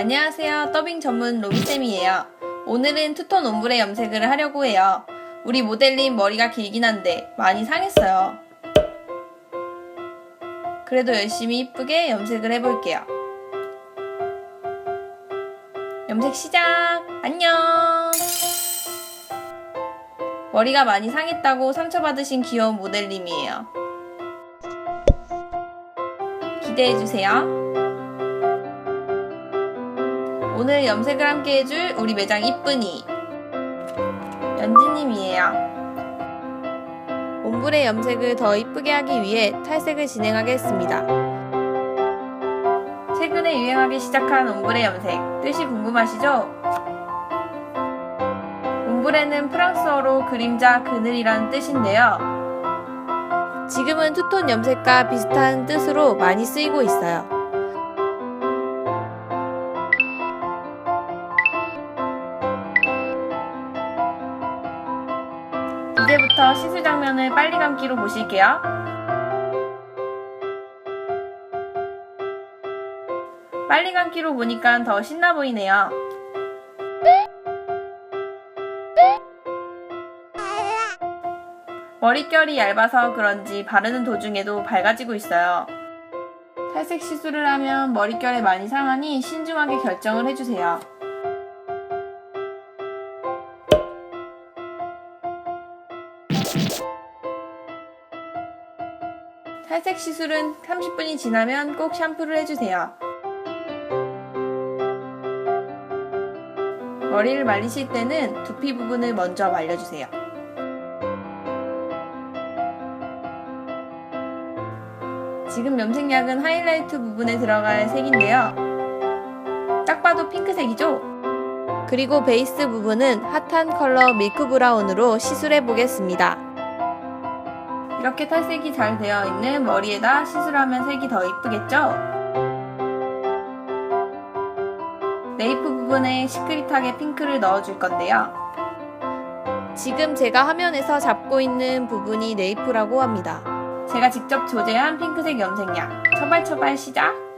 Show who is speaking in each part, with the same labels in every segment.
Speaker 1: 안녕하세요. 더빙 전문 로비쌤이에요. 오늘은 투톤 옴브레 염색을 하려고 해요. 우리 모델님 머리가 길긴 한데 많이 상했어요. 그래도 열심히 이쁘게 염색을 해볼게요. 염색 시작! 안녕! 머리가 많이 상했다고 상처받으신 귀여운 모델님이에요. 기대해주세요. 오늘 염색을 함께 해줄 우리 매장 이쁜이 연지님이에요. 옴브레 염색을 더 이쁘게 하기 위해 탈색을 진행하게 했습니다. 최근에 유행하기 시작한 옴브레 염색 뜻이 궁금하시죠? 옴브레는 프랑스어로 그림자, 그늘이라는 뜻인데요. 지금은 투톤 염색과 비슷한 뜻으로 많이 쓰이고 있어요. 이제부터 시술 장면을 빨리 감기로 보실게요. 빨리 감기로 보니까 더 신나 보이네요. 머릿결이 얇아서 그런지 바르는 도중에도 밝아지고 있어요. 탈색 시술을 하면 머릿결에 많이 상하니 신중하게 결정을 해주세요. 탈색 시술은 30분이 지나면 꼭 샴푸를 해주세요. 머리를 말리실 때는 두피 부분을 먼저 말려주세요. 지금 염색약은 하이라이트 부분에 들어갈 색인데요. 딱 봐도 핑크색이죠? 그리고 베이스 부분은 핫한 컬러 밀크 브라운으로 시술해 보겠습니다. 이렇게 탈색이 잘 되어 있는 머리에다 시술하면 색이 더 이쁘겠죠? 네이프 부분에 시크릿하게 핑크를 넣어줄 건데요. 지금 제가 화면에서 잡고 있는 부분이 네이프라고 합니다. 제가 직접 조제한 핑크색 염색약. 처발처발 시작!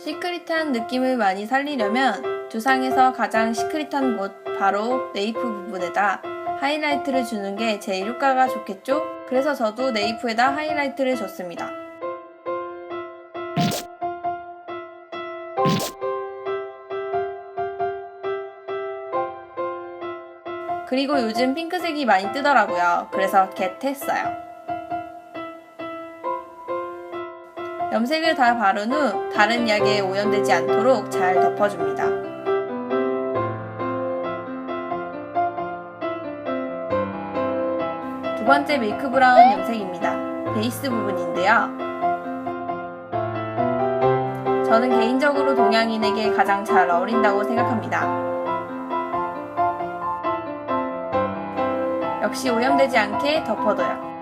Speaker 1: 시크릿한 느낌을 많이 살리려면 두상에서 가장 시크릿한 곳, 바로 네이프 부분에다 하이라이트를 주는 게 제일 효과가 좋겠죠? 그래서 저도 네이프에다 하이라이트를 줬습니다. 그리고 요즘 핑크색이 많이 뜨더라고요. 그래서 겟 했어요. 염색을 다 바른 후 다른 약에 오염되지 않도록 잘 덮어줍니다. 두 번째 밀크 브라운 염색입니다. 베이스 부분인데요. 저는 개인적으로 동양인에게 가장 잘 어울린다고 생각합니다. 역시 오염되지 않게 덮어둬요.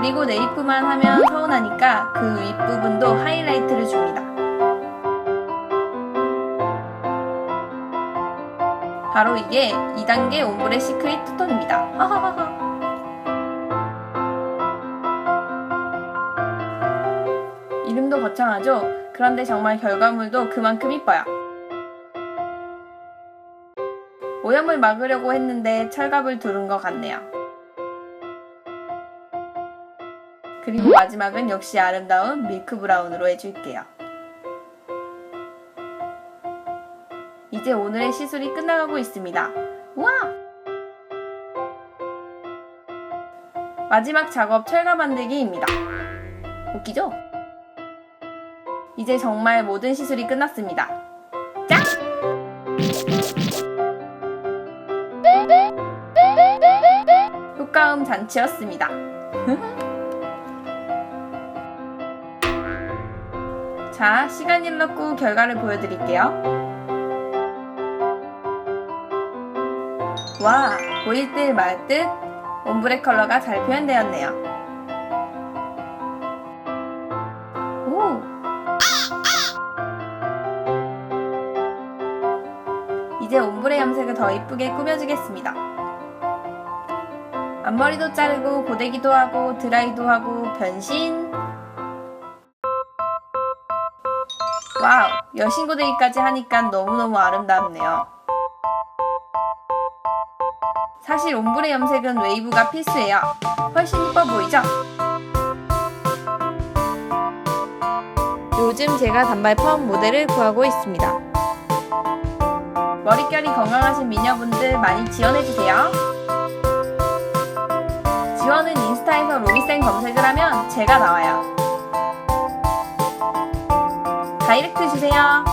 Speaker 1: 그리고 네이프만 하면 서운하니까 그 윗부분도 하이라이트를 줍니다. 바로 이게 2단계 옴브레 시크릿 투톤입니다. 하하하하. 이름도 거창하죠? 그런데 정말 결과물도 그만큼 이뻐요. 오염을 막으려고 했는데 철갑을 두른 것 같네요. 그리고 마지막은 역시 아름다운 밀크 브라운으로 해줄게요. 이제 오늘의 시술이 끝나가고 있습니다. 우와! 마지막 작업 철갑 만들기입니다. 웃기죠? 이제 정말 모든 시술이 끝났습니다. 짠! 효과음 잔치였습니다. 자, 시간이 흘렀고 결과를 보여드릴게요. 와, 보일 듯 말 듯 옴브레 컬러가 잘 표현되었네요. 오! 이제 옴브레 염색을 더 이쁘게 꾸며주겠습니다. 앞머리도 자르고 고데기도 하고 드라이도 하고 변신 와우, 여신고데기까지 하니까 너무너무 아름답네요. 사실 옴브레 염색은 웨이브가 필수예요. 훨씬 이뻐 보이죠? 요즘 제가 단발 펌 모델을 구하고 있습니다. 머릿결이 건강하신 미녀분들 많이 지원해주세요. 지원은 인스타에서 로미쌤 검색을 하면 제가 나와요. 다이렉트 주세요.